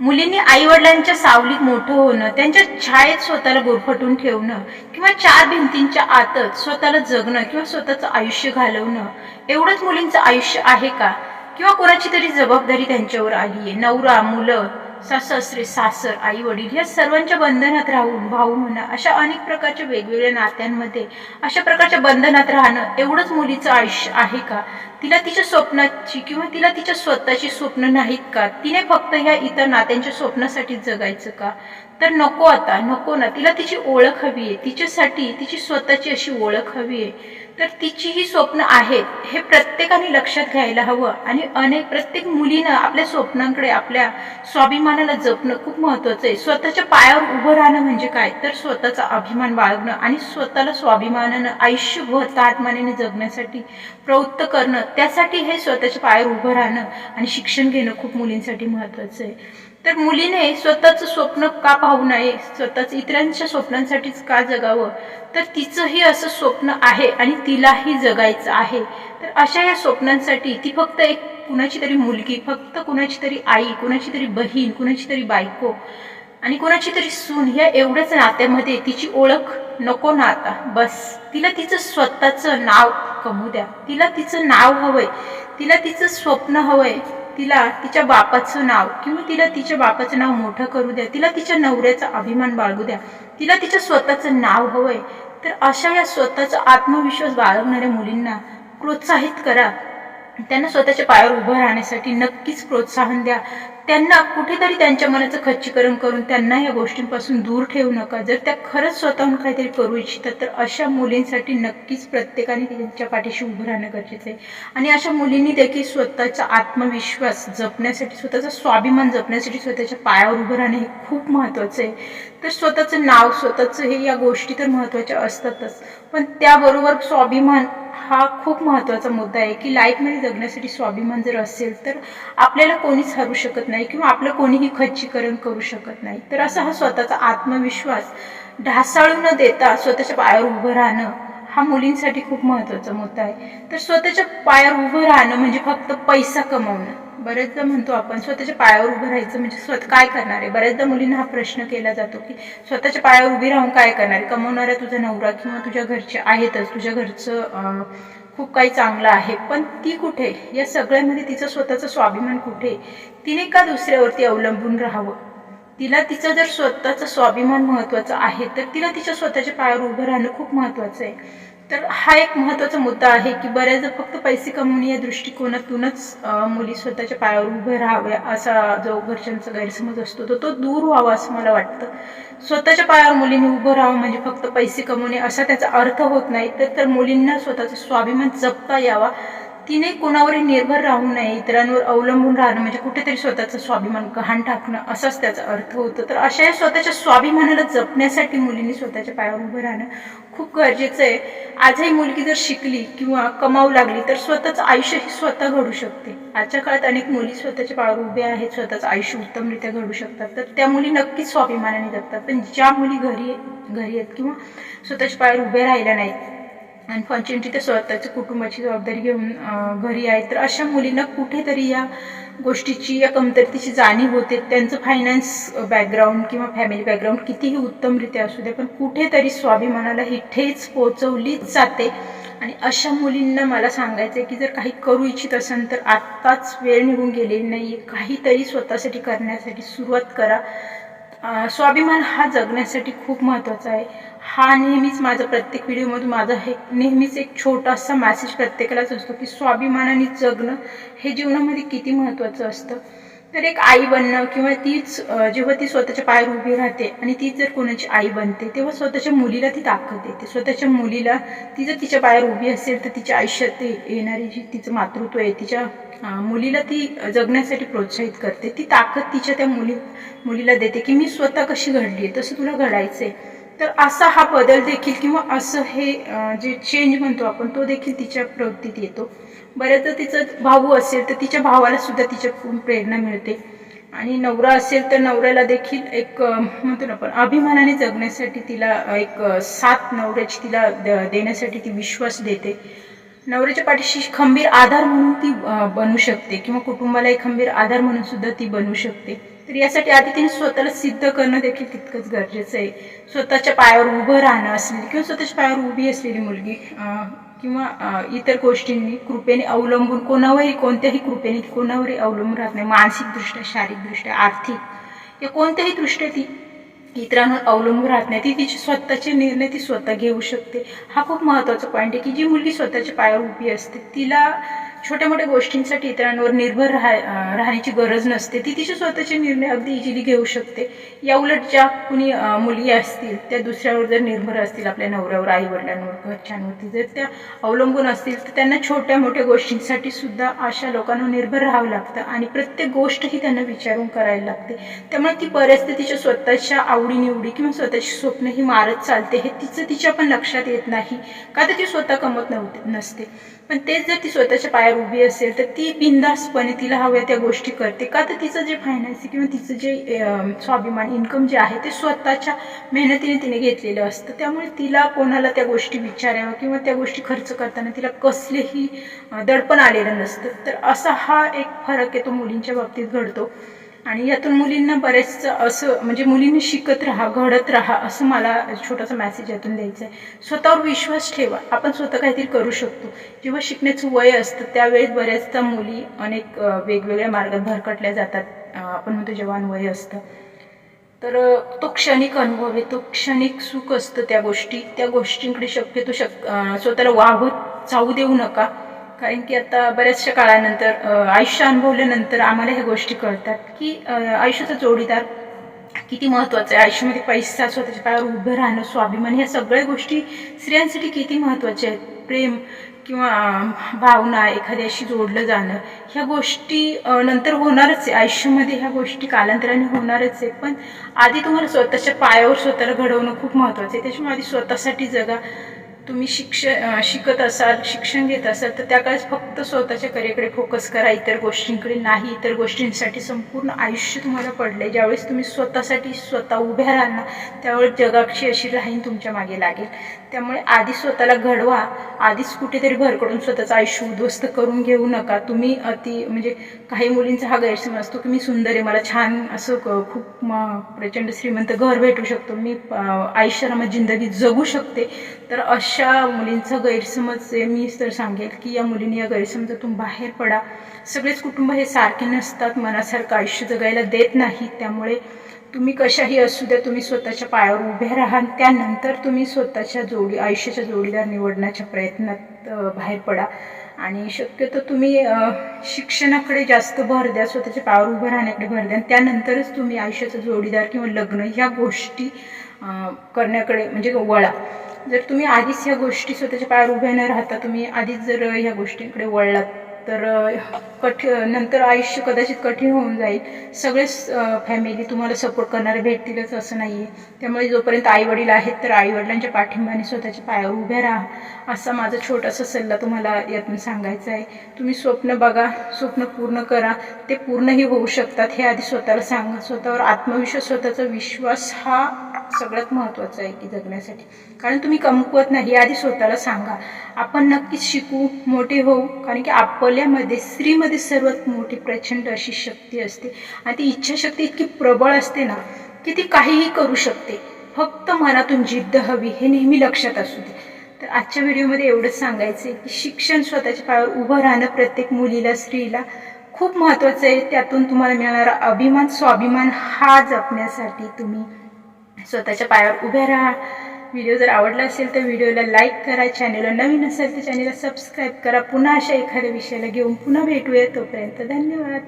मुलींनी आई वडिलांच्या सावलीत मोठं होणं त्यांच्या छायेत स्वतःला गुरफटून ठेवणं किंवा चार भिंतींच्या आतच स्वतःला जगणं किंवा स्वतःचं आयुष्य घालवणं एवढंच मुलींचं आयुष्य आहे का? किंवा कोणाची तरी जबाबदारी त्यांच्यावर आली आहे नवरा मुलं सासरे सासर आई वडील या सर्वांच्या बंधनात राहून भाऊ म्हणा अशा अनेक प्रकारच्या वेगवेगळ्या नात्यांमध्ये अशा प्रकारच्या बंधनात राहणं एवढंच मुलीचं आयुष्य आहे का? तिला तिच्या स्वप्नाची किंवा तिला तिच्या स्वतःची स्वप्न नाहीत का? तिने फक्त ह्या इतर नात्यांच्या स्वप्नासाठी जगायचं का? तर नको आता नको ना. तिला तिची ओळख हवी आहे. तिच्यासाठी तिची स्वतःची अशी ओळख हवी आहे. तर तिची ही स्वप्न आहेत हे प्रत्येकाने लक्षात घ्यायला हवं. आणि अनेक प्रत्येक मुलीनं आपल्या स्वप्नांकडे आपल्या स्वाभिमानाला जपणं खूप महत्वाचं आहे. स्वतःच्या पायावर उभं राहणं म्हणजे काय? तर स्वतःचा अभिमान बाळगणं आणि स्वतःला स्वाभिमानानं आयुष्यभर ताटमानेने जगण्यासाठी प्रवृत्त करणं त्यासाठी हे स्वतःच्या पायावर उभं राहणं आणि शिक्षण घेणं खूप मुलींसाठी महत्वाचं आहे. तर मुलीने स्वतःचं स्वप्न का पाहू नये? स्वतःच इतरांच्या स्वप्नांसाठीच का जगावं? तर तिचंही असं स्वप्न आहे आणि तिलाही जगायचं आहे. तर अशा या स्वप्नांसाठी ती फक्त एक कुणाची तरी मुलगी फक्त कुणाची तरी आई कुणाची तरी बहीण कुणाची तरी बायको आणि कुणाची तरी सून या एवढ्याच नात्यामध्ये तिची ओळख नको ना आता. बस. तिला तिचं स्वतःचं नाव कमू द्या. तिला तिचं नाव हवंय. तिला तिचं स्वप्न हवंय. तिला तिच्या बापाचं नाव किंवा तिला तिच्या बापाचं नाव मोठं करू द्या तिला तिच्या नवऱ्याचा अभिमान बाळगू द्या तिला तिच्या स्वतःचं नाव हवंय तर अशा या स्वतःचा आत्मविश्वास बाळगणाऱ्या मुलींना प्रोत्साहित करा. त्यांना स्वतःच्या पायावर उभं राहण्यासाठी नक्कीच प्रोत्साहन द्या. त्यांना कुठेतरी त्यांच्या मनाचं खच्चीकरण करून त्यांना या गोष्टींपासून दूर ठेवू नका. जर त्या खरंच स्वतःहून काहीतरी करू इच्छितात तर अशा मुलींसाठी नक्कीच प्रत्येकाने त्यांच्या पाठीशी उभं राहणं गरजेचं आहे. आणि अशा मुलींनी देखील स्वतःचा आत्मविश्वास जपण्यासाठी स्वतःचा स्वाभिमान जपण्यासाठी स्वतःच्या पायावर उभं राहणं हे खूप महत्त्वाचं आहे. तर स्वतःचं नाव स्वतःचं हे या गोष्टी तर महत्त्वाच्या असतातच. पण त्याबरोबर स्वाभिमान हा खूप महत्त्वाचा मुद्दा आहे की लाईफमध्ये जगण्यासाठी स्वाभिमान जर असेल तर आपल्याला कोणीच हरू शकत नाही किंवा आपलं कोणीही खच्चीकरण करू शकत नाही. तर असा हा स्वतःचा आत्मविश्वास ढासाळू न देता स्वतःच्या पायावर उभं राहणं हा मुलींसाठी खूप महत्त्वाचा मुद्दा आहे. तर स्वतःच्या पायावर उभं राहणं म्हणजे फक्त पैसा कमवणं. बरेचदा म्हणतो आपण स्वतःच्या पायावर उभं राहायचं म्हणजे स्वतः काय करणार आहे? बऱ्याचदा मुलींना हा प्रश्न केला जातो की स्वतःच्या पायावर उभी राहून काय करणार आहे? तुझा नवरा किंवा तुझ्या घरचे आहेतच तुझ्या घरचं खूप काही चांगलं आहे पण ती कुठे? या सगळ्यामध्ये तिचं स्वतःचं स्वाभिमान कुठे तिने का दुसऱ्यावरती अवलंबून राहावं? तिला तिचं जर स्वतःचं स्वाभिमान महत्वाचं आहे तर तिला तिच्या स्वतःच्या पायावर उभं राहणं खूप महत्वाचं आहे. तर हा एक महत्त्वाचा मुद्दा आहे की बऱ्याचदा फक्त पैसे कमवणे या दृष्टिकोनातूनच मुली स्वतःच्या पायावर उभे राहाव्या असा जो घरच्यांचा गैरसमज असतो तो तो दूर व्हावा असं मला वाटतं. स्वतःच्या पायावर मुलींनी उभं राहावं म्हणजे फक्त पैसे कमवणे असा त्याचा अर्थ होत नाही तर तर मुलींना स्वतःचा स्वाभिमान जपता यावा. तिने कोणावरही निर्भर राहू नये इतरांवर अवलंबून राहणं म्हणजे कुठेतरी स्वतःचं स्वाभिमान गहाण टाकणं असाच त्याचा अर्थ होतो. तर अशा या स्वतःच्या स्वाभिमानाला जपण्यासाठी मुलींनी स्वतःच्या पायावर उभं राहणं खूप गरजेचं आहे. आजही मुलगी जर शिकली किंवा कमावू लागली तर स्वतःचं आयुष्यही स्वतः घडू शकते. आजच्या काळात अनेक मुली स्वतःच्या पायावर उभ्या आहेत स्वतःचं आयुष्य उत्तमरित्या घडू शकतात. तर त्या मुली नक्कीच स्वाभिमानाने जगतात. पण ज्या मुली घरी घरी आहेत किंवा स्वतःच्या पायावर उभे राहिल्या नाहीत अनफॉर्च्युनेटली ते स्वतःच्या कुटुंबाची जबाबदारी घेऊन घरी आहेत तर अशा मुलींना कुठेतरी या गोष्टीची या कमतरतेची जाणीव होते. त्यांचं फायनान्स बॅकग्राऊंड किंवा फॅमिली बॅकग्राऊंड कितीही उत्तमरित्या असू दे पण कुठेतरी स्वाभिमानाला ही ठेच पोचवलीच जाते. आणि अशा मुलींना मला सांगायचं आहे की जर काही करू इच्छित असाल तर आत्ताच वेळ निघून गेलेली नाही काहीतरी स्वतःसाठी करण्यासाठी सुरुवात करा. स्वाभिमान हा जगण्यासाठी खूप महत्त्वाचा आहे. हा नेहमीच माझा प्रत्येक व्हिडिओमधून माझा हे नेहमीच एक छोटासा मॅसेज प्रत्येकालाच असतो की स्वाभिमानाने जगणं हे जीवनामध्ये किती महत्त्वाचं असतं. तर एक आई बनणं किंवा तीच जेव्हा ती स्वतःच्या पायावर उभी राहते आणि ती जर कोणाची आई बनते तेव्हा स्वतःच्या मुलीला ती ताकद येते स्वतःच्या मुलीला ती जर तिच्या पायावर उभी असेल तर तिच्या आयुष्यात येणारी जी तिचं मातृत्व आहे तिच्या मुलीला ती जगण्यासाठी प्रोत्साहित करते. ती ताकद तिच्या त्या मुली मुलीला देते की मी स्वतः कशी घडली आहे तसं तुला घडायचंय. तर असा हा बदल देखील किंवा असं हे जे चेंज म्हणतो आपण तो देखील तिच्या प्रवृत्तीत येतो. बऱ्याचदा तिचं भाऊ असेल तर तिच्या भावाला सुद्धा तिच्याकडून प्रेरणा मिळते. आणि नवरा असेल तर नवऱ्याला देखील एक म्हणतो ना आपण अभिमानाने जगण्यासाठी तिला एक साथ नवऱ्याची तिला देण्यासाठी ती विश्वास देते. नवऱ्याच्या पाठीशी खंबीर आधार म्हणून ती बनू शकते किंवा कुटुंबाला एक खंबीर आधार म्हणून सुद्धा ती बनू शकते. तर यासाठी आधी तिने स्वतःला सिद्ध करणं देखील तितकंच गरजेचं आहे. स्वतःच्या पायावर उभं राहणं असलेली किंवा स्वतःच्या पायावर उभी असलेली मुलगी किंवा इतर गोष्टींनी कृपेने अवलंबून कोणावरही कोणत्याही कृपेने कोणावरही अवलंबून राहत नाही. मानसिकदृष्ट्या शारीरिकदृष्ट्या आर्थिक. या कोणत्याही दृष्ट्या ती इतरांवर अवलंबून राहत नाही. ती तिचे स्वतःचे निर्णय ती स्वतः घेऊ शकते. हा खूप महत्त्वाचा पॉईंट आहे की जी मुलगी स्वतःच्या पायावर उभी असते तिला छोट्या मोठ्या गोष्टींसाठी इतरांवर निर्भर राहा राहण्याची गरज नसते. ती तिचे स्वतःचे निर्णय अगदी इझिली घेऊ शकते. या उलट ज्या कुणी मुली असतील त्या दुसऱ्यावर जर निर्भर असतील आपल्या नवऱ्यावर आई वडिलांवर घरच्यांवरती जर त्या अवलंबून असतील तर त्यांना छोट्या मोठ्या गोष्टींसाठी सुद्धा अशा लोकांवर निर्भर राहावं लागतं आणि प्रत्येक गोष्ट ही त्यांना विचारून करायला लागते. त्यामुळे ती बऱ्याचदा तिच्या स्वतःच्या आवडीनिवडी किंवा स्वतःची स्वप्न ही मारत चालते हे तिचं तिच्या पण लक्षात येत नाही. का तर ती स्वतः कमवत नव्हते नसते. पण तेच जर ती स्वतःच्या पायावर उभी असेल तर ती बिंदासपणे तिला हव्या त्या गोष्टी करते. का तर तिचं जे फायनान्स किंवा तिचं जे स्वाभिमान इन्कम जे आहे ते स्वतःच्या मेहनतीने तिने घेतलेलं असतं. त्यामुळे तिला कोणाला त्या गोष्टी विचाराव्या किंवा त्या गोष्टी खर्च करताना तिला कसलेही दडपण आलेलं नसतं. तर असा हा एक फरक आहे तो मुलींच्या बाबतीत घडतो. आणि यातून मुलींना बरेच असं म्हणजे मुलींनी शिकत राहा घडत राहा असं मला छोटासा मेसेज यातून द्यायचा आहे स्वतःवर विश्वास ठेवा. आपण स्वतः काहीतरी करू शकतो. जेव्हा शिकण्याचं वय असतं त्यावेळेस बऱ्याचदा मुली अनेक वेगवेगळ्या मार्गात भरकटल्या जातात. आपण म्हणतो जवान वय असतं. तर तो क्षणिक अनुभव आहे. तो क्षणिक सुख असतं त्या गोष्टी. त्या गोष्टींकडे शक्यतो शक स्वतःला वाहवत जाऊ देऊ नका. कारण की आता बऱ्याचशा काळानंतर आयुष्य अनुभवल्यानंतर आम्हाला ह्या गोष्टी कळतात की आयुष्याचा जोडीदार किती महत्त्वाचं आहे. आयुष्यामध्ये पैसा स्वतःच्या पायावर उभं राहणं स्वाभिमान ह्या सगळ्या गोष्टी स्त्रियांसाठी किती महत्त्वाच्या आहेत. प्रेम किंवा भावना एखाद्याशी जोडलं जाणं ह्या गोष्टी नंतर होणारच आहे. आयुष्यामध्ये ह्या गोष्टी कालांतराने होणारच आहे पण आधी तुम्हाला स्वतःच्या पायावर स्वतःला घडवणं खूप महत्त्वाचं आहे. त्याच्यामुळे आधी स्वतःसाठी जगा. तुम्ही शिक्ष शिकत असाल शिक्षण घेत असाल तर त्या काळात फक्त स्वतःच्या करिअरकडे फोकस करा. इतर गोष्टींकडे नाही. इतर गोष्टींसाठी संपूर्ण आयुष्य तुम्हाला पडले ज्यावेळेस तुम्ही स्वतःसाठी स्वतः उभ्या राहाल ना त्यावेळेस जगाक्षी अशी राहीन तुमच्या मागे लागेल. त्यामुळे आधी स्वतःला घडवा. आधीच कुठेतरी भरकडून स्वतःचं आयुष्य उद्ध्वस्त करून घेऊ नका. तुम्ही अति म्हणजे काही मुलींचा हा गैरसमज असतो की मी सुंदर आहे मला छान असं क- खूप म- प्रचंड श्रीमंत घर भेटू शकतो. मी आयुष्याला आयुष्यारामात जिंदगी जगू शकते. तर अशा मुलींचा गैरसमज आहे मी तर सांगेल की या मुलींनी या गैरसमजातून बाहेर पडा. सगळेच कुटुंब हे सारखे नसतात मनासारखं आयुष्य जगायला देत नाही त्यामुळे तुम्ही कशाही असू द्या तुम्ही स्वतःच्या पायावर उभे राहा त्यानंतर तुम्ही स्वतःच्या जोडी आयुष्याच्या जोडीदार निवडण्याच्या प्रयत्नात बाहेर पडा. आणि शक्यतो तुम्ही शिक्षणाकडे जास्त भर द्या स्वतःच्या पायावर उभं राहण्याकडे भर द्या त्यानंतरच तुम्ही आयुष्याचा जोडीदार किंवा लग्न ह्या गोष्टी करण्याकडे म्हणजे वळा. जर तुम्ही आधीच ह्या गोष्टी स्वतःच्या पायावर उभ्या न राहता तुम्ही आधीच जर ह्या गोष्टींकडे वळलात तर कठ नंतर आयुष्य कदाचित कठीण होऊन जाईल. सगळेच फॅमिली तुम्हाला सपोर्ट करणारे भेटतीलच असं नाही आहे त्यामुळे जोपर्यंत आईवडील आहेत तर आईवडिलांच्या पाठिंबाने स्वतःच्या पायावर उभ्या राहा. असा माझा छोटासा सल्ला तुम्हाला यातून सांगायचा आहे. तुम्ही स्वप्न बघा स्वप्न पूर्ण करा. ते पूर्णही होऊ शकतात हे आधी स्वतःला सांगा. स्वतःवर आत्मविश्वास स्वतःचा विश्वास हा सगळ्यात महत्त्वाचा आहे की जगण्यासाठी. कारण तुम्ही कमकुवत नाही आधी स्वतःला सांगा. आपण नक्कीच शिकू मोठे होऊ कारण की आपल्यामध्ये स्त्रीमध्ये सर्वात मोठी प्रचंड अशी शक्ती असते. आणि ती इच्छाशक्ती इतकी प्रबळ असते ना की ती काहीही करू शकते. फक्त मनातून जिद्द हवी हे नेहमी लक्षात असू दे. तर आजच्या व्हिडिओमध्ये एवढंच सांगायचं आहे की शिक्षण स्वतःच्या पायावर उभं राहणं प्रत्येक मुलीला स्त्रीला खूप महत्त्वाचं आहे. त्यातून तुम्हाला मिळणारा अभिमान स्वाभिमान हा जपण्यासाठी तुम्ही स्वतःच्या पायावर उभ्या राहा. व्हिडिओ जर आवडला असेल तर व्हिडिओला लाईक करा चॅनलला नवीन असेल तर चॅनलला सबस्क्राईब करा. पुन्हा अशा एखाद्या विषयाला घेऊन पुन्हा भेटूया तोपर्यंत धन्यवाद.